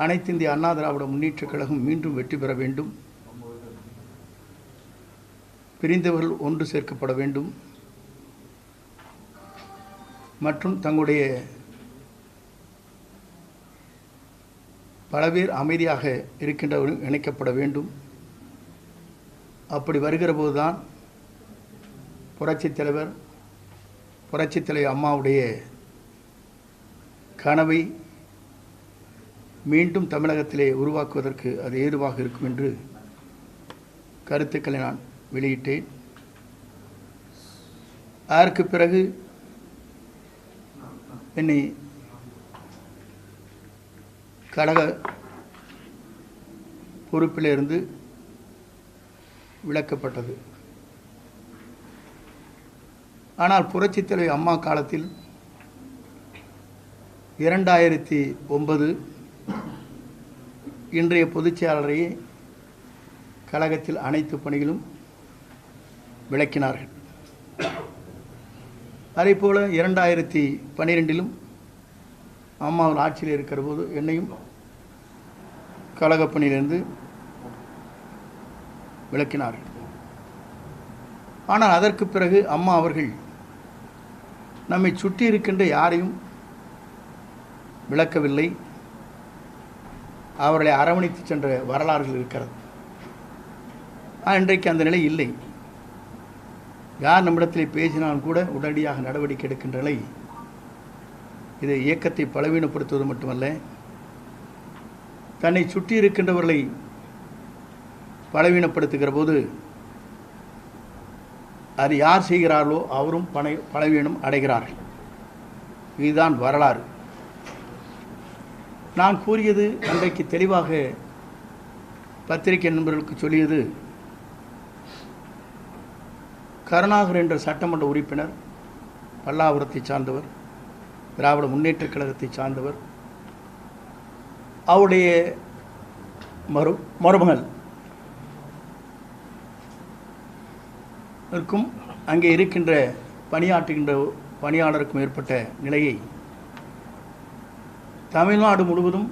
அனைத்து இந்திய அண்ணா திராவிட முன்னேற்றக் கழகம் மீண்டும் வெற்றி பெற வேண்டும். பிரிந்தவர்கள் ஒன்று சேர்க்கப்பட வேண்டும். மற்றும் தங்களுடைய பல பேர் அமைதியாக இருக்கின்றவர்கள் இணைக்கப்பட வேண்டும். அப்படி வருகிற போதுதான் புரட்சித் தலைவர் புரட்சித் தலைவர் அம்மாவுடைய கனவை மீண்டும் தமிழகத்திலே உருவாக்குவதற்கு அது ஏதுவாக இருக்கும் என்று கருத்துக்களை நான் வெளியிட்டேன். அதற்கு பிறகு என்னை கழக பொறுப்பிலிருந்து விலக்கப்பட்டது. ஆனால் புரட்சித் அம்மா காலத்தில் இரண்டாயிரத்தி ஒன்பது இன்றைய பொதுச்செயலரையே கழகத்தில் அனைத்து பணிகளும் விளக்கினார்கள். அதேபோல் இரண்டாயிரத்தி பன்னிரெண்டிலும் அம்மாவில் ஆட்சியில் இருக்கிற போது என்னையும் கழகப் பணியிலிருந்து விளக்கினார்கள். ஆனால் அதற்கு பிறகு அம்மா அவர்கள் நம்மை சுற்றி இருக்கின்ற யாரையும் விளக்கவில்லை. அவர்களை அரவணைத்து சென்ற வரலாறுகள் இருக்கிறது. அன்றைக்கு இன்றைக்கு அந்த நிலை இல்லை. யார் நம்மிடத்தில் பேசினாலும் கூட உடனடியாக நடவடிக்கை எடுக்கின்ற நிலை இது இயக்கத்தை பலவீனப்படுத்துவது மட்டுமல்ல தன்னை சுற்றி இருக்கின்றவர்களை பலவீனப்படுத்துகிற போது அது யார் செய்கிறார்களோ அவரும் பனை பலவீனம் அடைகிறார்கள். இதுதான் வரலாறு. நான் கூறியது அன்றைக்கு தெளிவாக பத்திரிகை நண்பர்களுக்கு சொல்லியது. கருணாகர் என்ற சட்டமன்ற உறுப்பினர் பல்லாவரத்தை சார்ந்தவர் திராவிட முன்னேற்றக் கழகத்தை சார்ந்தவர் அவருடைய மரு மருமகள் இருக்கும் அங்கே இருக்கின்ற பணியாற்றுகின்ற பணியாளருக்கும் ஏற்பட்ட நிலையை தமிழ்நாடு முழுவதும்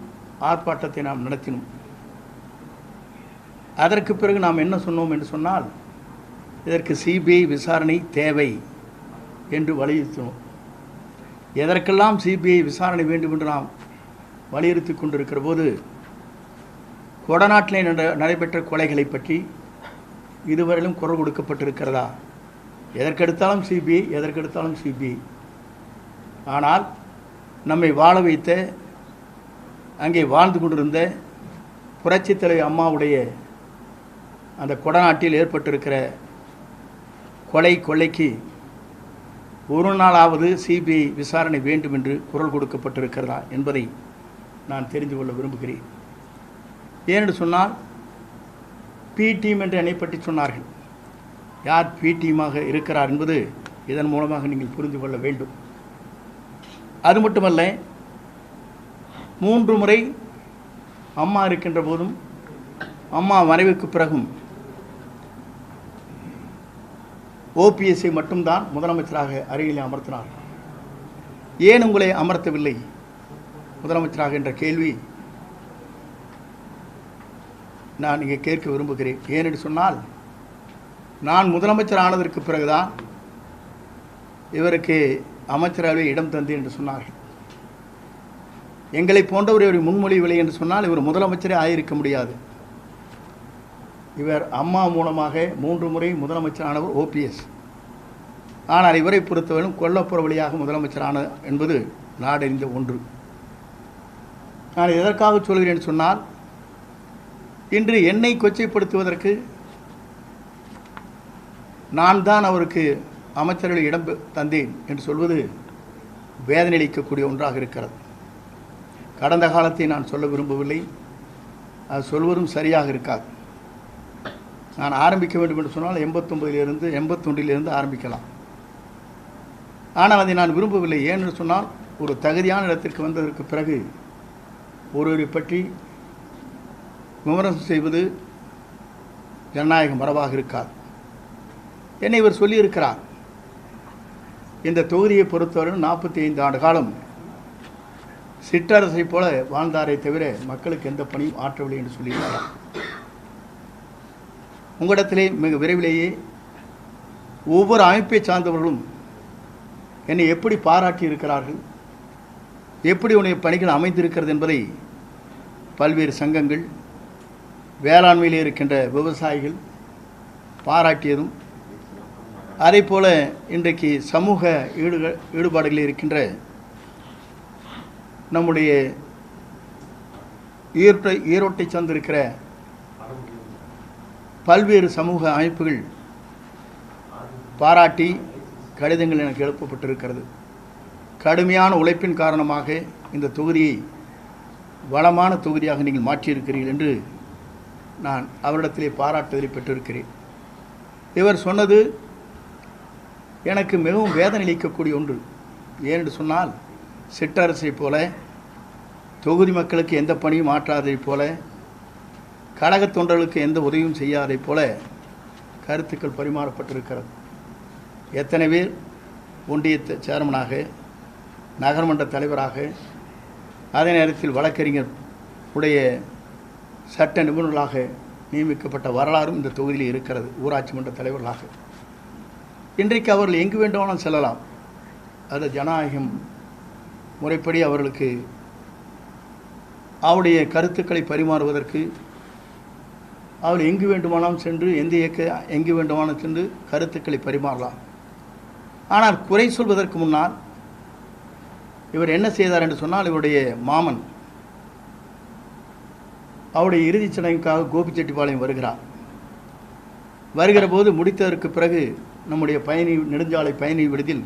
ஆர்ப்பாட்டத்தை நாம் நடத்தினோம். அதற்கு பிறகு நாம் என்ன சொன்னோம் என்று சொன்னால் இதற்கு சிபிஐ விசாரணை தேவை என்று வலியுறுத்தினோம். எதற்கெல்லாம் சிபிஐ விசாரணை வேண்டும் என்று நாம் வலியுறுத்தி கொண்டிருக்கிற போது கொடநாட்டிலே நடைபெற்ற கொலைகளை பற்றி இதுவரையிலும் குரல் கொடுக்கப்பட்டிருக்கிறதா? எதற்கெடுத்தாலும் சிபிஐ எதற்கெடுத்தாலும் சிபிஐ. ஆனால் நம்மை வாழ வைத்த அங்கே வாழ்ந்து கொண்டிருந்த புரட்சித்தலை அம்மாவுடைய அந்த கொடநாட்டில் ஏற்பட்டிருக்கிற கொலை கொள்ளைக்கு ஒரு நாளாவது சிபிஐ விசாரணை வேண்டும் என்று குரல் கொடுக்கப்பட்டிருக்கிறதா என்பதை நான் தெரிந்து கொள்ள விரும்புகிறேன். ஏனென்று சொன்னால் பி டீம் என்று என்னை பற்றி சொன்னார்கள். யார் பி டீமாக இருக்கிறார் என்பது இதன் மூலமாக நீங்கள் புரிந்து கொள்ள வேண்டும். அது மட்டுமல்ல மூன்று முறை அம்மா இருக்கின்ற போதும் அம்மா மறைவுக்கு பிறகும் ஓபிஎஸ்ஐ மட்டும்தான் முதலமைச்சராக அருகிலே அமர்த்தினார். ஏன் உங்களை அமர்த்தவில்லை? முதலமைச்சராக என்ற கேள்வி நான் இங்கே கேட்க விரும்புகிறேன். ஏனென்று சொன்னால் நான் முதலமைச்சர் ஆனதற்கு பிறகுதான் இவருக்கு அமைச்சரவை இடம் தந்து என்று சொன்னார்கள். எங்களை போன்றவர் இவர் முன்மொழிவில்லை என்று சொன்னால் இவர் முதலமைச்சரே ஆயிருக்க முடியாது. இவர் அம்மா மூலமாக மூன்று முறை முதலமைச்சரானவர் ஓபிஎஸ் ஆனால் இவரை பொறுத்தவரையும் கொல்லப்புற வழியாக முதலமைச்சரான என்பது நாடறிந்த ஒன்று. நான் எதற்காக சொல்கிறேன் சொன்னால் இன்று என்னை கொச்சைப்படுத்துவதற்கு நான் தான் அவருக்கு அமைச்சர்கள் இடம் தந்தேன் என்று சொல்வது வேதனையளிக்கக்கூடிய ஒன்றாக இருக்கிறது. கடந்த காலத்தை நான் சொல்ல விரும்பவில்லை. அது சொல்வதும் சரியாக இருக்காது. நான் ஆரம்பிக்க வேண்டும் என்று சொன்னால் எண்பத்தொம்பதிலிருந்து எண்பத்தொன்றிலிருந்து ஆரம்பிக்கலாம். ஆனால் அதை நான் விரும்பவில்லை. ஏன்னு சொன்னால் ஒரு தகுதியான இடத்திற்கு வந்ததற்கு பிறகு ஒருவரை பற்றி விமர்சனம் செய்வது ஜனநாயக மரபாக இருக்காது. என்னை இவர் சொல்லியிருக்கிறார். இந்த தொகுதியை பொறுத்தவரை நாற்பத்தி ஐந்து ஆண்டு காலம் சிற்றரசை போல வாழ்ந்தாரே தவிர மக்களுக்கு எந்த பணியும் ஆற்றவில்லை என்று சொல்லியிருக்கிறார் உங்களிடத்திலே மிக விரைவிலேயே ஒவ்வொரு அமைப்பை சார்ந்தவர்களும் என்னை எப்படி பாராட்டி இருக்கிறார்கள் எப்படி உன்னுடைய பணிகள் அமைந்திருக்கிறது என்பதை பல்வேறு சங்கங்கள் வேளாண்மையில் இருக்கின்ற விவசாயிகள் பாராட்டியதும் அதே போல இன்றைக்கு சமூக ஈடுக ஈடுபாடுகளில் இருக்கின்ற நம்முடைய ஈரோட்டை ஈரோட்டை சார்ந்திருக்கிற பல்வேறு சமூக அமைப்புகள் பாராட்டி கடிதங்கள் எனக்கு எழுப்பப்பட்டிருக்கிறது. கடுமையான உழைப்பின் காரணமாக இந்த தொகுதியை வளமான தொகுதியாக நீங்கள் மாற்றியிருக்கிறீர்கள் என்று நான் அவரிடத்திலே பாராட்டுதலை பெற்றிருக்கிறேன். இவர் சொன்னது எனக்கு மிகவும் வேதனை அளிக்கக்கூடிய ஒன்று. ஏனென்று சொன்னால் சிற்றரசை போல தொகுதி மக்களுக்கு எந்த பணியும் ஆற்றாதைப் போல கழகத் தொண்டர்களுக்கு எந்த உதவியும் செய்யாதைப் போல கருத்துக்கள் பரிமாறப்பட்டிருக்கிறது. எத்தனை பேர் ஒன்றிய சேர்மனாக நகர்மன்ற தலைவராக அதே நேரத்தில் வழக்கறிஞர் உடைய சட்ட நிபுணர்களாக நியமிக்கப்பட்ட வரலாறும் இந்த தொகுதியில் இருக்கிறது ஊராட்சி மன்ற தலைவர்களாக. இன்றைக்கு அவர்கள் எங்கு வேண்டுமானாலும் செல்லலாம். அது ஜனநாயகம் முறைப்படி அவர்களுக்கு அவருடைய கருத்துக்களை பரிமாறுவதற்கு அவர் எங்கு வேண்டுமானாலும் சென்று எந்த இயக்க எங்கு வேண்டுமானாலும் சென்று கருத்துக்களை பரிமாறலாம். ஆனால் குறை சொல்வதற்கு முன்னால் இவர் என்ன செய்தார் என்று சொன்னால் இவருடைய மாமன் அவருடைய இறுதிச் சடங்குக்காக கோபிச்செட்டிப்பாளையம் வருகிறார். வருகிற போது முடித்ததற்கு பிறகு நம்முடைய பயணி நெடுஞ்சாலை பயணி விடுதில்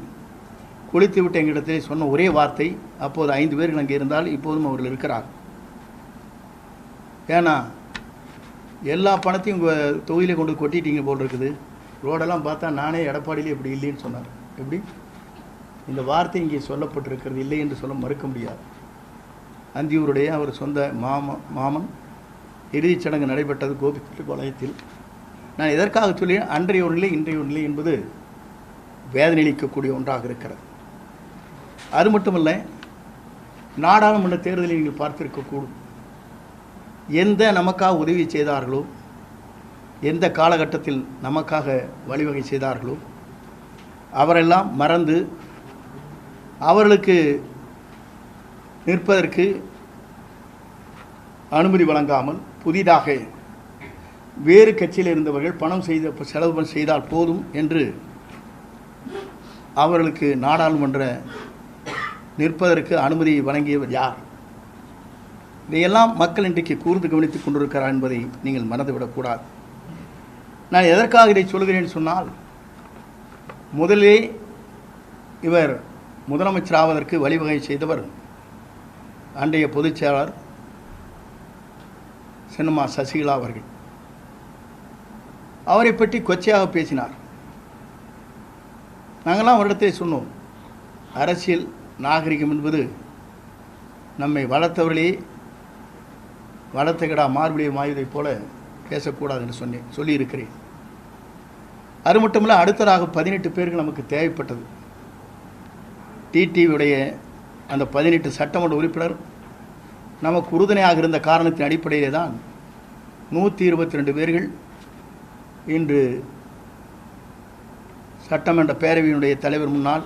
குளித்து விட்ட எங்களிடத்திலே சொன்ன ஒரே வார்த்தை அப்போது ஐந்து பேர்கள் அங்கே இருந்தால் இப்போதும் அவர்கள் இருக்கிறார் ஏன்னா எல்லா பணத்தையும் உங்கள் தொகுதியில் கொண்டு கொட்டிட்டீங்க போல் இருக்குது. ரோடெல்லாம் பார்த்தா நானே எடப்பாடியிலே இப்படி இல்லைன்னு சொன்னார். எப்படி? இந்த வார்த்தை இங்கே சொல்லப்பட்டிருக்கிறது இல்லை என்று சொல்ல மறுக்க முடியாது. அந்தியூருடைய அவர் சொந்த மாம மாமன் இறுதிச் சடங்கு நடைபெற்றது கோபிச்செட்டிப்பாளையத்தில் நான் எதற்காக சொல்லி அன்றைய ஒரு நிலை இன்றைய ஒரு நிலை என்பது வேதனையளிக்கக்கூடிய ஒன்றாக இருக்கிறது. அது மட்டுமல்ல நாடாளுமன்ற தேர்தலில் நீங்கள் பார்த்திருக்கக்கூடும். எந்த நமக்காக உதவி செய்தார்களோ எந்த காலகட்டத்தில் நமக்காக வழிவகை செய்தார்களோ அவரெல்லாம் மறந்து அவர்களுக்கு நிற்பதற்கு அனுமதி வழங்காமல் புதிதாக வேறு கட்சியில் இருந்தவர்கள் பணம் செய்த செலவு செய்தால் போதும் என்று அவர்களுக்கு நாடாளுமன்ற நிற்பதற்கு அனுமதி வழங்கியவர் யார்? இதையெல்லாம் மக்கள் இன்றைக்கு கூர்ந்து கவனித்துக் கொண்டிருக்கிறார் என்பதை நீங்கள் மறந்துவிடக்கூடாது நான் எதற்காக இதை சொல்கிறேன் சொன்னால் முதலே இவர் முதலமைச்சராவதற்கு வழிவகை செய்தவர் அன்றைய பொதுச் செயலாளர் சின்னம்மா சசிகலா அவர்கள். அவரை பற்றி கொச்சையாக பேசினார். நாங்களாம் அவரிடத்தை சொன்னோம் அரசியல் நாகரிகம் என்பது நம்மை வளர்த்தவர்களே வளர்த்த கிடா மார்பிளிய போல பேசக்கூடாது என்று சொன்னேன் சொல்லியிருக்கிறேன். அது மட்டுமல்ல அடுத்ததாக பதினெட்டு பேருக்கு நமக்கு தேவைப்பட்டது. டிடிவியுடைய அந்த பதினெட்டு சட்டமன்ற உறுப்பினர் நமக்கு உறுதுணையாக இருந்த காரணத்தின் அடிப்படையிலே தான் நூற்றி இருபத்தி ரெண்டு பேர்கள் இன்று சட்டமன்ற பேரவையினுடைய தலைவர் முன்னால்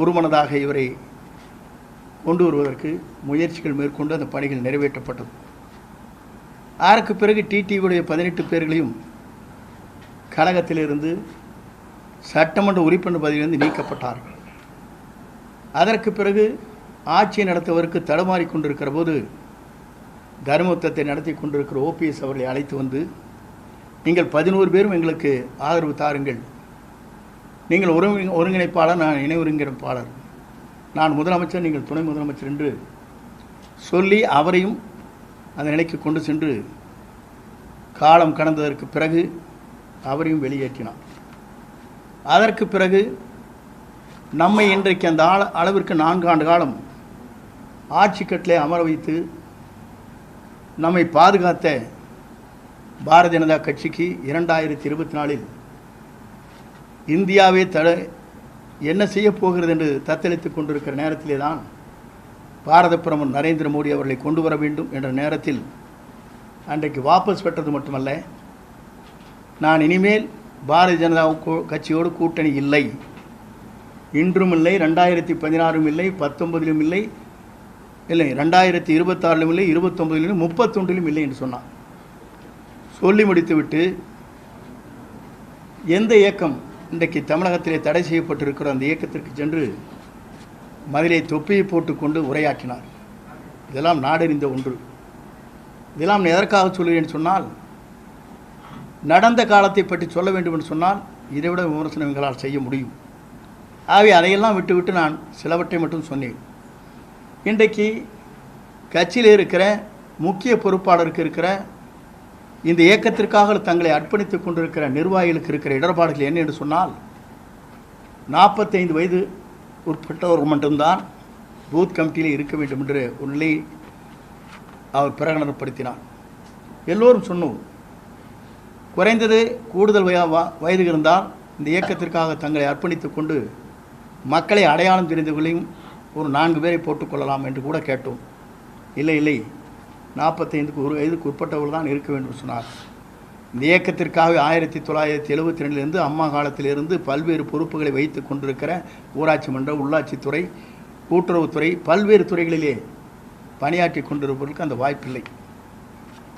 ஒருமனதாக இவரை கொண்டு வருவதற்கு முயற்சிகள் மேற்கொண்டு அந்த பணிகள் நிறைவேற்றப்பட்டது. ஆறுக்கு பிறகு டிடிவியுடைய பதினெட்டு பேர்களையும் கழகத்திலிருந்து சட்டமன்ற உறுப்பினர் பதவியிலிருந்து நீக்கப்பட்டார்கள். அதற்கு பிறகு ஆட்சியை நடத்துவதற்கு தடுமாறி கொண்டிருக்கிற போது தர்மத்தத்தை நடத்தி கொண்டிருக்கிற ஓபிஎஸ் அவர்களை அழைத்து வந்து நீங்கள் பதினோரு பேரும் எங்களுக்கு ஆதரவு தாருங்கள். நீங்கள் ஒருங்கி ஒருங்கிணைப்பாளர் நான் இணை ஒருங்கிணைப்பாளர். நான் முதலமைச்சர் நீங்கள் துணை முதலமைச்சர் என்று சொல்லி அவரையும் அந்த நிலைக்கு கொண்டு சென்று காலம் கடந்ததற்கு பிறகு அவரையும் வெளியேற்றினார். அதற்கு பிறகு நம்மை இன்றைக்கு அந்த ஆள அளவிற்கு நான்கு ஆண்டு காலம் ஆட்சி கட்டிலே அமர வைத்து நம்மை பாதுகாத்த பாரதிய ஜனதா கட்சிக்கு இரண்டாயிரத்தி இருபத்தி நாலில் இந்தியாவே தட என்ன செய்ய போகிறது என்று தத்தளித்துக் கொண்டிருக்கிற நேரத்திலே தான் பாரத பிரதமர் நரேந்திர மோடி அவர்களை கொண்டு வர வேண்டும் என்ற நேரத்தில் அன்றைக்கு வாபஸ் பெற்றது மட்டுமல்ல நான் இனிமேல் பாரதிய ஜனதா கட்சியோடு கூட்டணி இல்லை. இன்றும் இல்லை ரெண்டாயிரத்தி பதினாறும் இல்லை பத்தொன்பதிலும் இல்லை இல்லை ரெண்டாயிரத்தி இருபத்தாறிலும் இல்லை இருபத்தொம்பதிலும் முப்பத்தொன்றிலும் இல்லை என்று சொன்னான் சொல்லி முடித்துவிட்டு எந்த இயக்கம் இன்றைக்கு தமிழகத்திலே தடை செய்யப்பட்டிருக்கிற அந்த இயக்கத்திற்கு சென்று மதிலை தொப்பியை போட்டுக்கொண்டு உரையாற்றினார். இதெல்லாம் நாடறிந்த ஒன்று. இதெல்லாம் நான் எதற்காக சொல்கிறேன் சொன்னால் நடந்த காலத்தை பற்றி சொல்ல வேண்டும் என்று சொன்னால் இதைவிட விமர்சனம் எங்களால் செய்ய முடியும். ஆகவே அதையெல்லாம் விட்டுவிட்டு நான் சிலவற்றை மட்டும் சொன்னேன். இன்றைக்கு கட்சியில் இருக்கிற முக்கிய பொறுப்பாளருக்கு இருக்கிற இந்த இயக்கத்திற்காக தங்களை அர்ப்பணித்துக் கொண்டிருக்கிற நிர்வாகிகளுக்கு இருக்கிற இடர்பாடுகள் என்ன என்று சொன்னால் நாற்பத்தைந்து வயது உட்பட்டவர் மட்டும்தான் பூத் கமிட்டியில் இருக்க வேண்டும் என்று ஒரு நிலை அவர் பிரகடனப்படுத்தினார். எல்லோரும் சொன்னோம் குறைந்தது கூடுதல் வய வயது இருந்தால் இந்த இயக்கத்திற்காக தங்களை அர்ப்பணித்துக் கொண்டு மக்களை அடையாளம் தெரிந்தவர்களையும் ஒரு நான்கு பேரை போட்டுக்கொள்ளலாம் என்று கூட கேட்டோம். இல்லை இல்லை நாற்பத்தைந்துக்கு ஒரு வயதுக்கு உட்பட்டவர்கள் தான் இருக்க வேண்டும் சொன்னார். இந்த இயக்கத்திற்காக ஆயிரத்தி தொள்ளாயிரத்தி எழுபத்தி ரெண்டிலிருந்து அம்மா காலத்திலிருந்து பல்வேறு பொறுப்புகளை வைத்து கொண்டிருக்கிற ஊராட்சி மன்ற உள்ளாட்சித்துறை கூட்டுறவுத்துறை பல்வேறு துறைகளிலே பணியாற்றி கொண்டிருப்பவர்களுக்கு அந்த வாய்ப்பில்லை.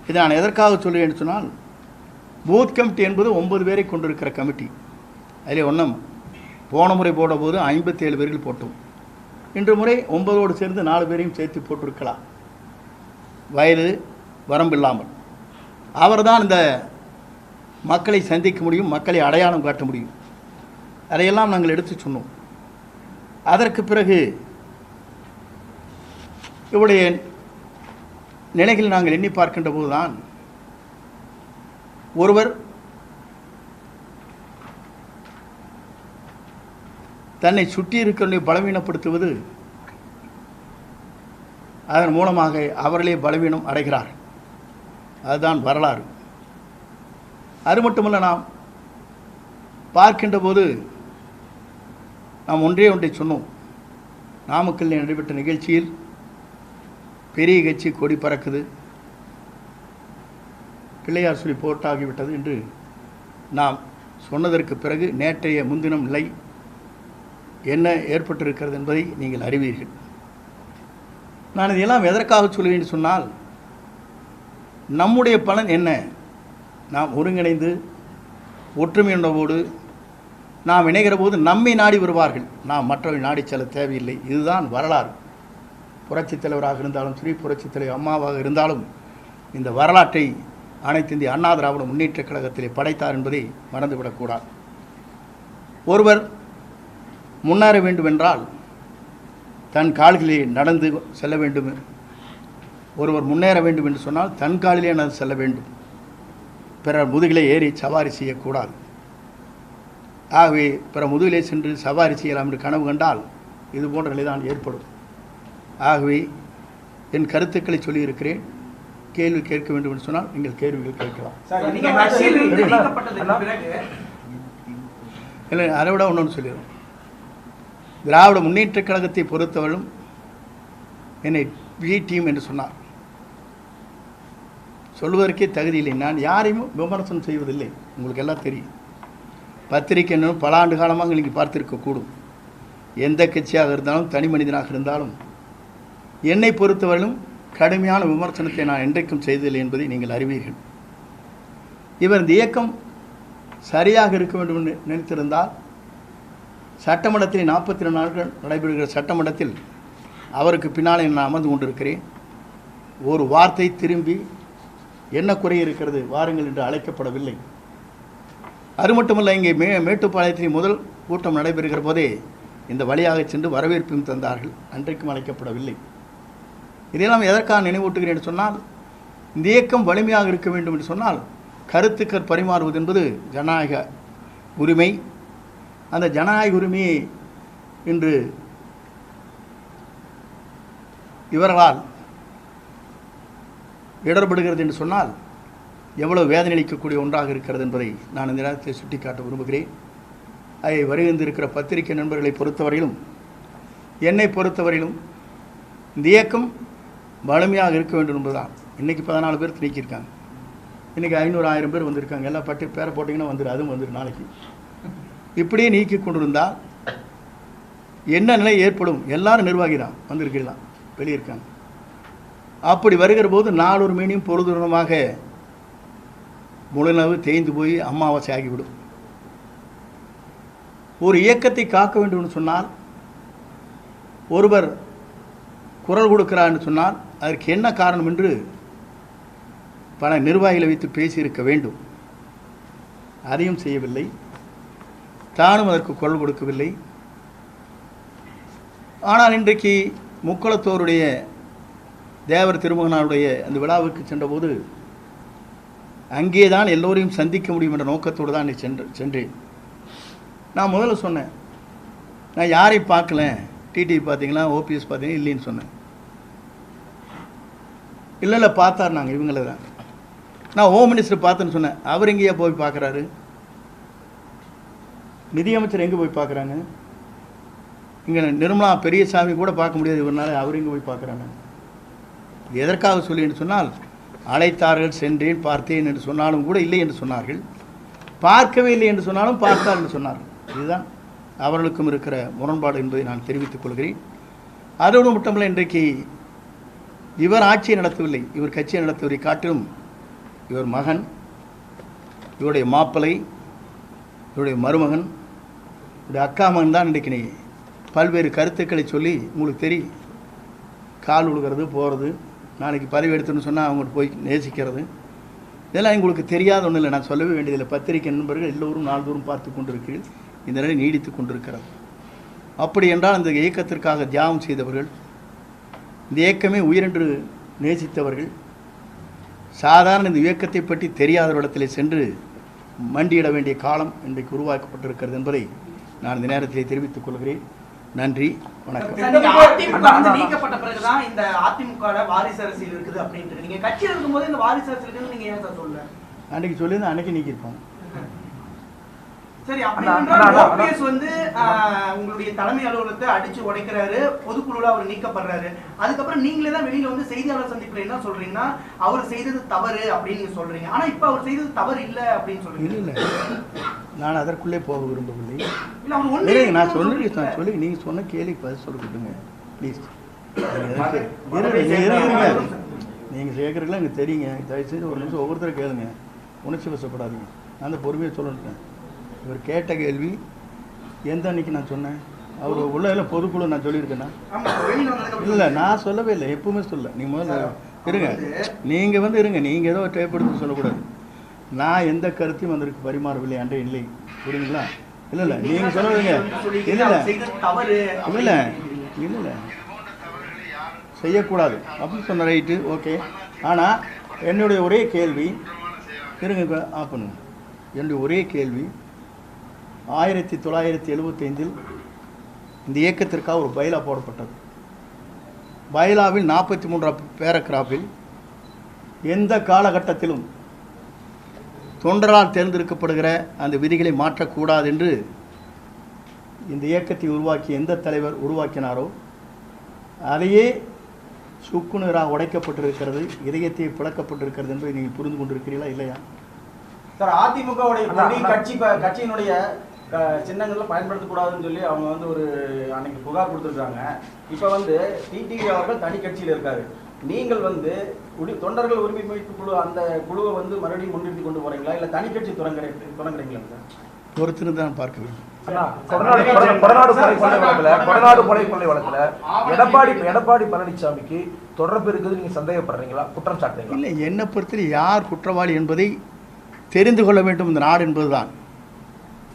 இதை நான் எதற்காக சொல்லுவேன் சொன்னால் பூத் கமிட்டி என்பது ஒன்பது பேரை கொண்டிருக்கிற கமிட்டி. அதிலே ஒன்றும் போன முறை போடும்போது ஐம்பத்தேழு பேர்கள் போட்டோம். இன்று முறை ஒன்பதோடு சேர்ந்து நாலு பேரையும் சேர்த்து போட்டிருக்கலாம். வயது வரம்பில்லாமல் அவர்தான் இந்த மக்களை சந்திக்க முடியும் மக்களை அடையாளம் காட்ட முடியும். அதையெல்லாம் நாங்கள் எடுத்து சொன்னோம். அதற்கு பிறகு இவருடைய நிலைகள் நாங்கள் எண்ணி பார்க்கின்ற போதுதான் ஒருவர் தன்னை சுற்றி இருக்கிறவனை பலவீனப்படுத்துவது அதன் மூலமாக அவர்களே பலவீனம் அடைகிறார். அதுதான் வரலாறு. அது மட்டுமல்ல நாம் பார்க்கின்ற போது நாம் ஒன்றே ஒன்றை சொன்னோம். நாமக்கல்லில் நடைபெற்ற நிகழ்ச்சியில் பெரிய கட்சி கொடி பறக்குது. பிள்ளையார் சொல்லி போட்டாகிவிட்டது என்று நாம் சொன்னதற்கு பிறகு நேற்றைய முன்தினம் நிலை என்ன ஏற்பட்டிருக்கிறது என்பதை நீங்கள் அறிவீர்கள். நான் இதையெல்லாம் எதற்காக சொல்லுவேன் சொன்னால் நம்முடைய பலன் என்ன? நாம் ஒருங்கிணைந்து ஒற்றுமையுள்ளவோடு நாம் இணைகிற போது நம்மை நாடி வருவார்கள். நாம் மற்றவர்கள் நாடி செல்ல தேவையில்லை. இதுதான் வரலாறு. புரட்சித் தலைவராக இருந்தாலும் ஸ்ரீ புரட்சித் தலைவர் அம்மாவாக இருந்தாலும் இந்த வரலாற்றை அனைத்து இந்திய அண்ணா திராவிட முன்னேற்றக் கழகத்திலே படைத்தார் என்பதை மறந்துவிடக்கூடாது ஒருவர் முன்னேற வேண்டுமென்றால் தன் கால்களிலே நடந்து செல்ல வேண்டும். ஒருவர் முன்னேற வேண்டும் என்று சொன்னால் தன் காலிலே நடந்து செல்ல வேண்டும். பிறர் முதுகிலே ஏறி சவாரி செய்யக்கூடாது. ஆகவே பிற முதுகிலே சென்று சவாரி செய்யலாம் என்று கனவு கண்டால் இது போன்ற நிலைதான் ஏற்படும். ஆகவே என் கருத்துக்களை சொல்லியிருக்கிறேன். கேள்வி கேட்க வேண்டும் என்று சொன்னால் நீங்கள் கேள்விகள் கேட்கலாம். இல்லை அதை விட ஒன்று சொல்லிடுறோம் திராவிட முன்னேற்றக் கழகத்தை பொறுத்தவரும் என்னை விஜய் டீம் என்று சொன்னார். சொல்வதற்கே தகுதி இல்லை. நான் யாரையும் விமர்சனம் செய்வதில்லை. உங்களுக்கு எல்லாம் தெரியும். பத்திரிகை என்னும் பல ஆண்டு காலமாக நீங்கள் பார்த்திருக்கக்கூடும். எந்த கட்சியாக இருந்தாலும் தனி மனிதனாக இருந்தாலும் என்னை பொறுத்தவரையிலும் கடுமையான விமர்சனத்தை நான் என்றைக்கும் செய்ததில்லை என்பதை நீங்கள் அறிவீர்கள். இவர் இந்த இயக்கம் சரியாக இருக்க வேண்டும் என்று நினைத்திருந்தால் சட்டமன்றத்தில் நாற்பத்தி ரெண்டு நாட்கள் நடைபெறுகிற சட்டமன்றத்தில் அவருக்கு பின்னாலே நான் அமர்ந்து கொண்டிருக்கிறேன். ஒரு வார்த்தை திரும்பி என்ன குறை இருக்கிறது வாருங்கள் என்று அழைக்கப்படவில்லை. அது மட்டுமல்ல இங்கே மே மேட்டுப்பாளையத்தில் முதல் கூட்டம் நடைபெறுகிற போதே இந்த வழியாக சென்று வரவேற்பையும் தந்தார்கள். அன்றைக்கும் அழைக்கப்படவில்லை. இதையெல்லாம் எதற்காக நினைவூட்டுகிறேன் என்று சொன்னால் இந்த இயக்கம் வலிமையாக இருக்க வேண்டும் என்று சொன்னால் கருத்துக்கள் பரிமாறுவது என்பது ஜனநாயக உரிமை. அந்த ஜனநாயக உரிமையை இன்று இவர்களால் இடர்படுகிறது என்று சொன்னால் எவ்வளவு வேதனையளிக்கக்கூடிய ஒன்றாக இருக்கிறது என்பதை நான் இந்த நேரத்தில் சுட்டிக்காட்ட விரும்புகிறேன். அதை வருகின்றிருக்கிற பத்திரிகை நண்பர்களை பொறுத்தவரையிலும் என்னை பொறுத்தவரையிலும் இந்த இயக்கம் வலிமையாக இருக்க வேண்டும் என்பதுதான். இன்றைக்கி பதினாலு பேர் நீக்கியிருக்காங்க இன்றைக்கி ஐநூறு ஆயிரம் பேர் வந்திருக்காங்க. எல்லாம் பட்டு பேரை போட்டிங்கன்னா வந்துடும் அதுவும் வந்துடும் நாளைக்கு. இப்படியே நீக்கி கொண்டிருந்தால் என்ன நிலை ஏற்படும்? எல்லாரும் நிர்வாகிதான் வந்திருக்கலாம் வெளியே இருக்காங்க அப்படி வருகிற போது நாளொரு மீனியும் பொழுதுடனமாக முழுநவு தேய்ந்து போய் அமாவாசை ஆகிவிடும். ஒரு இயக்கத்தை காக்க வேண்டும்னு சொன்னால் ஒருவர் குரல் கொடுக்கிறார்னு சொன்னால் அதற்கு என்ன காரணம் என்று பல நிர்வாகிகளை வைத்து பேசியிருக்க வேண்டும். அதையும் செய்யவில்லை. தானும் அதற்கு குரல் கொடுக்கவில்லை. ஆனால் இன்றைக்கு முக்குளத்தோருடைய தேவர் திருமகனாருடைய அந்த விழாவுக்கு சென்றபோது அங்கே தான் எல்லோரையும் சந்திக்க முடியும் என்ற நோக்கத்தோடு தான் சென்று சென்றேன். நான் முதல்ல சொன்னேன் நான் யாரை பார்க்கல? டிடிவி பார்த்தீங்களா? ஓபிஎஸ் பார்த்தீங்கன்னா இல்லைன்னு சொன்னேன். இல்லை இல்லை பார்த்தார் நாங்கள் இவங்கள தான். நான் ஹோம் மினிஸ்டர் பார்த்தேன்னு சொன்னேன். அவர் எங்கேயா போய் பார்க்குறாரு. நிதியமைச்சர் எங்கே போய் பார்க்குறாங்க இங்கே நிர்மலா பெரியசாமி கூட பார்க்க முடியாது இவர்னால அவர் எங்கே போய் பார்க்குறாங்க எதற்காக சொல்லி என்று சொன்னால் அழைத்தார்கள் சென்றேன் பார்த்தேன் என்று சொன்னாலும் கூட இல்லை என்று சொன்னார்கள். பார்க்கவே இல்லை என்று சொன்னாலும் பார்த்தார் என்று சொன்னார்கள். இதுதான் அவர்களுக்கும் இருக்கிற முரண்பாடு என்பதை நான் தெரிவித்துக் கொள்கிறேன். அதோடு மட்டுமல்ல இன்றைக்கு இவர் ஆட்சியை நடத்தவில்லை இவர் கட்சியை நடத்துவதை காட்டிலும் இவர் மகன் இவருடைய மாப்பிள்ளை இவருடைய மருமகன் இப்படி அக்கா மகன் தான் இன்றைக்கு நீ பல்வேறு கருத்துக்களை சொல்லி உங்களுக்கு தெரியும் கால் உழுகிறது போகிறது. நாளைக்கு பதவி எடுத்துன்னு சொன்னால் அவங்கள்ட்ட போய் நேசிக்கிறது. இதெல்லாம் உங்களுக்கு தெரியாத ஒன்றும் இல்லை. நான் சொல்லவே வேண்டியதில்லை. பத்திரிகை நண்பர்கள் எல்லோரும் நாள்தோறும் பார்த்து கொண்டிருக்கிறீர்கள். இந்த நிலை நீடித்து கொண்டிருக்கிறது. அப்படி என்றால் அந்த இயக்கத்திற்காக தியாகம் செய்தவர்கள் இந்த இயக்கமே உயிரென்று நேசித்தவர்கள் சாதாரண இந்த இயக்கத்தை பற்றி தெரியாத இடத்திலே சென்று மண்டியிட வேண்டிய காலம் இன்றைக்கு உருவாக்கப்பட்டிருக்கிறது என்பதை நான் இந்த நேரத்திலே தெரிவித்துக் கொள்கிறேன். நன்றி வணக்கம். நீக்கப்பட்ட பிறகுதான் இந்த அதிமுக வாரிசு அரசியல் இருக்குது அப்படின்ட்டு. நீங்க கட்சியில் இருக்கும்போது இந்த வாரிசு அரசியல் இருக்குன்னு நீங்க ஏன் சார் சொல்லல? அன்றைக்கி சொல்லியிருந்தேன் அன்றைக்கி நீக்கியிருப்பாங்க சரி. ஓபிஎஸ் வந்து உங்களுடைய தலைமை அலுவலகத்தை அடிச்சு உடைக்கிறாரு. பொதுக்குழுல அவர் நீக்கப்படுறாரு. அதுக்கப்புறம் நீங்களே தான் வெளியில வந்து செய்தியாளர் சந்திப்புல என்ன சொல்றீங்கன்னா அவர் செய்தது தவறு அப்படின்னு நீங்க சொல்றீங்க. ஆனா இப்ப அவர் செய்தது தவறு இல்ல அப்படின்னு சொல்றீங்க. நான் அதற்குள்ளே போக விரும்பவில்லை. இல்ல நான் சொல்லி. நான் சொல்லி நீங்கள் சொன்ன கேள்விக்கு பதில் சொல்ல விட்டுங்க ப்ளீஸ் நீங்கள் கேட்குறதுலாம் எனக்கு தெரியுங்க. தயவுசெய்து ஒரு நிமிஷம் ஒவ்வொருத்தரும் கேளுங்க. உணர்ச்சி வசப்படாதீங்க. அந்த பொறுமையை சொல்லணும் இவர் கேட்ட கேள்வி எந்த அன்னைக்கு நான் சொன்னேன்? அவர் உள்ள பொதுக்குழு நான் சொல்லியிருக்கேன்னா இல்லை நான் சொல்லவே இல்லை எப்பவுமே சொல்ல. நீங்கள் முதல்ல இருங்க. நீங்கள் வந்து இருங்க நீங்கள் ஏதோ டேப் எடுத்து சொல்லக்கூடாது. நான் எந்த கருத்தையும் அதற்கு பரிமாறவில்லை அன்றே இல்லை. புரியுங்களா இல்லை இல்லை நீங்கள் சொல்லுவீங்க இல்லை இல்லை. இல்லை இல்லை இல்லை. செய்யக்கூடாது. அப்படின்னு சொன்ன ரைட்டு ஓகே. ஆனால் என்னுடைய ஒரே கேள்வி இருங்க இப்போ ஆஃப் பண்ணுங்க. என்னுடைய ஒரே கேள்வி ஆயிரத்தி தொள்ளாயிரத்தி எழுபத்தைந்தில் இந்த இயக்கத்திற்காக ஒரு பைலா போடப்பட்டது பைலாவில் நாற்பத்தி மூன்றாம் பேரகிராஃபில் எந்த காலகட்டத்திலும் தொண்டரால் தேர்ந்தெடுக்கப்படுகிற அந்த விதிகளை மாற்றக்கூடாது என்று இந்த இயக்கத்தை உருவாக்கிய எந்த தலைவர் உருவாக்கினாரோ அதையே சுக்குநூறாக உடைக்கப்பட்டிருக்கிறது இதயத்தை பிளக்கப்பட்டிருக்கிறது என்பதை நீங்கள் புரிந்து கொண்டிருக்கிறீர்களா இல்லையா சார் அதிமுகவுடைய. கட்சி கட்சியினுடைய சின்னங்கள்ல பயன்படுத்தக்கூடாதுன்னு சொல்லி அவங்க வந்து ஒரு அன்னைக்கு புகார் கொடுத்துருக்காங்க. இப்போ வந்து டிடிவி அவர்கள் தனி கட்சியில் இருக்காரு. நீங்கள் வந்து உரி தொண்டர்கள் உரிமை மீட்பு குழு அந்த குழுவை வந்து மறுபடியும் முன்னிறுத்தி கொண்டு போறீங்களா? இல்ல தனி கட்சி தொடங்குறீ தொடங்குறீங்களா சார்? பொறுத்திருந்து தான் பார்க்க வேண்டும். கொடநாடு கொட- கொடநாடு கொலை கொள்ளை வழக்குல கொடநாடு கொலை கொள்ளை வழக்குல எடப்பாடி எடப்பாடி பழனிசாமிக்கு தொடர்பு இருக்குது நீங்க சந்தேகப்படுறீங்களா? குற்றம் சாட்டுறீங்களா? இல்லை என்னை பொறுத்தவரை யார் குற்றவாளி என்பதை தெரிந்து கொள்ள வேண்டும். இந்த நாடு என்பதுதான்.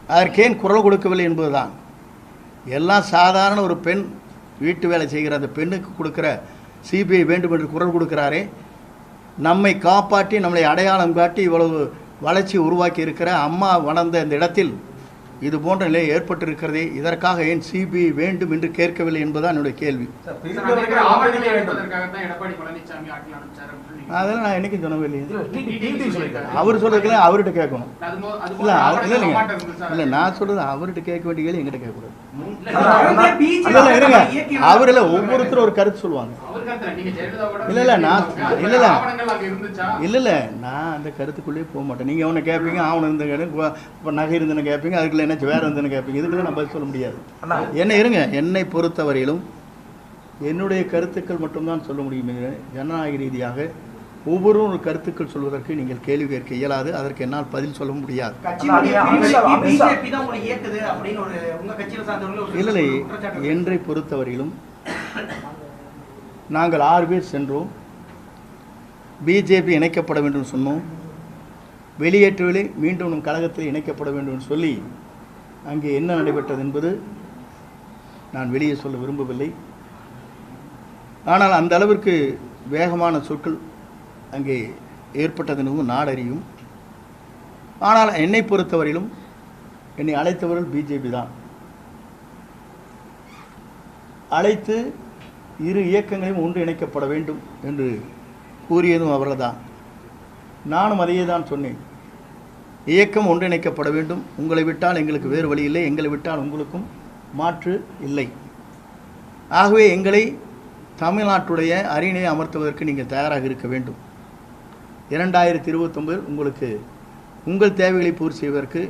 அதற்கேன் குரல் கொடுக்கவில்லை என்பதுதான். எல்லாம் சாதாரண ஒரு பெண் வீட்டு வேலை செய்கிற அந்த பெண்ணுக்கு கொடுக்குற சிபிஐ வேண்டும் என்று குரல் கொடுக்கிறாரே. நம்மை காப்பாற்றி நம்மளை அடையாளம் காட்டி இவ்வளவு வளர்ச்சி உருவாக்கி இருக்கிற அம்மா வளர்ந்த இந்த இடத்தில் இது போன்ற நிலை ஏற்பட்டிருக்கிறதே இதற்காக ஏன் சிபிஐ வேண்டும் என்று கேட்கவில்லை என்பதுதான் என்னுடைய கேள்வி. அதெல்லாம் நான் என்னைக்கும் சொன்னவே இல்லையே. இல்ல, TT TT சொல்லியிருக்காரு. அவர் சொல்றதுக்கெல்லாம் அவர்கிட்ட கேட்கணும். அது மோ- அது இல்ல இல்லைங்க. இல்ல நான் சொல்றது அவர்கிட்ட கேட்க வேண்டிய கேள்வி என்கிட்ட கேட்கக்கூடாது. இருங்க. இயக்கியவர் அவர் இல்ல ஒவ்வொருத்தரும் ஒரு கருத்து சொல்லுவாங்க. இல்ல, இல்ல, நான் இல்ல, இல்ல. ஆவணங்கள் அங்க இருந்துச்சா? இல்ல இல்ல. நான் அந்த கருத்துக்குள்ளேயே போக மாட்டேன். நீங்க அவனை கேட்பீங்க அவனை இருந்த இப்போ நகை இருந்தன கேட்பீங்க அதுக்குள்ள என்ன வேற இருந்தன கேட்பீங்க? இதுக்குள்ள நான் பதில் சொல்ல முடியாது. என்ன இருங்க. என்னை பொறுத்தவரையிலும் என்னுடைய கருத்துக்கள் மட்டும்தான் சொல்ல முடியும் ஜனநாயக ரீதியாக ஒவ்வொருவரும் ஒரு கருத்துக்கள் சொல்வதற்கு நீங்கள் கேள்வி கேட்க இயலாது. அதற்கு என்னால் பதில் சொல்ல முடியாது. இல்லை என்றை பொறுத்தவரையிலும் நாங்கள் ஆறு பேர் சென்றோம். பிஜேபி இணைக்கப்பட வேண்டும் சொன்னோம். வெளியேற்றவில்லை மீண்டும் கழகத்தில் இணைக்கப்பட வேண்டும் என்று சொல்லி அங்கே என்ன நடைபெற்றது என்பது நான் வெளியே சொல்ல விரும்பவில்லை. ஆனால் அந்த அளவிற்கு வேகமான சொற்கள் அங்கே ஏற்பட்டதெனவும் நாடறியும். ஆனால் என்னை பொறுத்தவரையிலும் என்னை அழைத்தவர்கள் பிஜேபி தான். அழைத்து இரு இயக்கங்களையும் ஒன்று இணைக்கப்பட வேண்டும் என்று கூறியதும் அவர்கள்தான். நானும் அதையே தான் சொன்னேன். இயக்கம் ஒன்றிணைக்கப்பட வேண்டும். உங்களை விட்டால் எங்களுக்கு வேறு வழி இல்லை. எங்களை விட்டால் உங்களுக்கும் மாற்று இல்லை. ஆகவே எங்களை தமிழ்நாட்டுடைய அரியணையை அமர்த்துவதற்கு நீங்கள் தயாராக இருக்க வேண்டும். இரண்டாயிரத்தி இருபத்தொம்பதில் உங்களுக்கு உங்கள் தேவைகளை பூர்த்தி செய்வதற்கு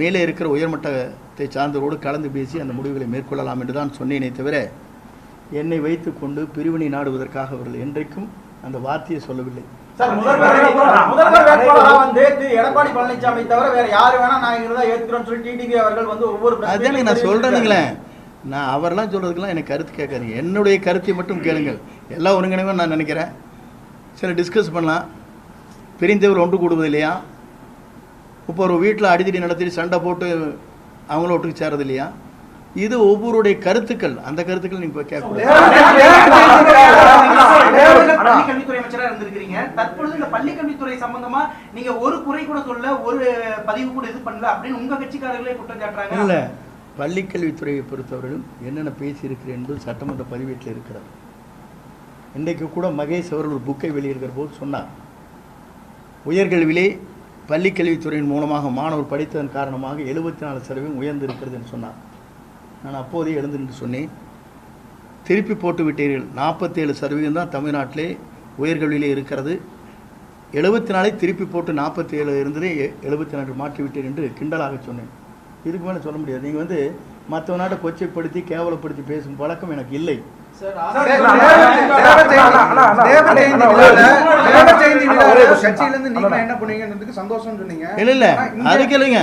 மேலே இருக்கிற உயர்மட்டத்தை சார்ந்தவரோடு கலந்து பேசி அந்த முடிவுகளை மேற்கொள்ளலாம் என்று தான் சொன்னேனே தவிர என்னை வைத்துக்கொண்டு பிரிவினை நாடுவதற்காக அவர்கள் என்றைக்கும் அந்த வார்த்தையை சொல்லவில்லை. சார் முதல்வர் வந்து திரு எடப்பாடி பழனிசாமி தவிர வேற யாரு வேணா நான் இங்க ஏத்துக்கிறோம்னு சொல்லி டிடிவி அவர்கள் வந்து ஒவ்வொரு meet-லையும் நான் தெரிவிச்சிருக்காரு. நான் அவரெல்லாம் சொல்கிறதுக்கெல்லாம் எனக்கு கருத்து கேட்காதீங்க. என்னுடைய கருத்தை மட்டும் கேளுங்கள். எல்லாம் ஒருங்கிணைவும் நான் நினைக்கிறேன். சரி டிஸ்கஸ் பண்ணலாம். பிரிந்தவர் ஒன்று கூடுவது இல்லையா இப்போ ஒரு வீட்டில் அடிதடி நடத்தி சண்டை போட்டு அவங்கள ஒட்டுக்கு சேரது இல்லையா இது ஒவ்வொருடைய கருத்துக்கள். அந்த கருத்துக்கள் பள்ளி கல்வித்துறை அமைச்சரா இருந்திருக்கிறீங்க. தற்பொழுது இந்த பள்ளி கல்வித்துறை சம்பந்தமா நீங்க ஒரு குறை கூட சொல்ல ஒரு பதிவு கூட இது பண்ணல அப்படின்னு உங்க கட்சிக்காரர்களே குற்றம் சாட்டுறாங்க. இல்லை. பள்ளிக்கல்வித்துறையை பொறுத்தவரையிலும் என்னென்ன பேசியிருக்கிறேன் என்பது சட்டமன்ற பதிவேட்டில் இருக்கிறது. இன்றைக்கு கூட மகேஷ் அவர்கள் ஒரு புக்கை வெளியிடுகிற போது சொன்னார். உயர்கல்வியிலே பள்ளிக்கல்வித்துறையின் மூலமாக மாணவர் படித்ததன் காரணமாக எழுபத்தி நாலு சதவீதம் உயர்ந்திருக்கிறது என்று சொன்னார். நான் அப்போதே எழுந்து நின்று சொன்னேன். திருப்பி போட்டு விட்டீர்கள். நாற்பத்தேழு சதவீதம் தான் தமிழ்நாட்டிலே உயர்கல்வியிலே இருக்கிறது. எழுபத்தி நாளை திருப்பி போட்டு நாற்பத்தி ஏழு இருந்ததே எழுபத்தி நாலு மாற்றிவிட்டீர் என்று கிண்டலாக சொன்னேன். இதுக்கு மேலே சொல்ல முடியாது. நீங்கள் வந்து மற்ற நாட்டை கொச்சைப்படுத்தி கேவலப்படுத்தி பேசும் பழக்கம் எனக்கு இல்லை. நீங்க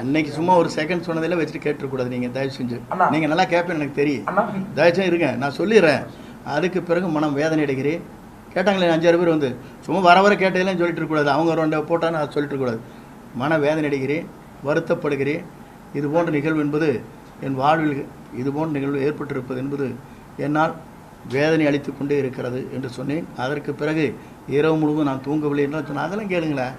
அன்னைக்கு சும்மா ஒரு செகண்ட் சொன்னதில் வச்சுட்டு கேட்டுறக்கூடாது நீங்கள் தயவு செஞ்சு. நீங்கள் நல்லா கேட்பேன்னு எனக்கு தெரியும். தயவு செஞ்சு இருங்க நான் சொல்லிடுறேன். அதுக்கு பிறகு மனம் வேதனை அடைகிறேன் கேட்டாங்களே அஞ்சாறு பேர் வந்து சும்மா வர வர கேட்டதெல்லாம் சொல்லிட்டு இருக்கக்கூடாது. அவங்க ரெண்டு போட்டான்னு அதை சொல்லிட்டு இருக்கக்கூடாது. மன வேதனை அடைகிறேன் வருத்தப்படுகிறேன். இது போன்ற நிகழ்வு என்பது என் வாழ்வில் இதுபோன்ற நிகழ்வு ஏற்பட்டிருப்பது என்பது என்னால் வேதனை அளித்து கொண்டே இருக்கிறது என்று சொன்னேன். அதற்கு பிறகு இரவு முழுவதும் நான் தூங்கவில்லை என்றால் சொன்னேன். அதெல்லாம் கேளுங்களேன்.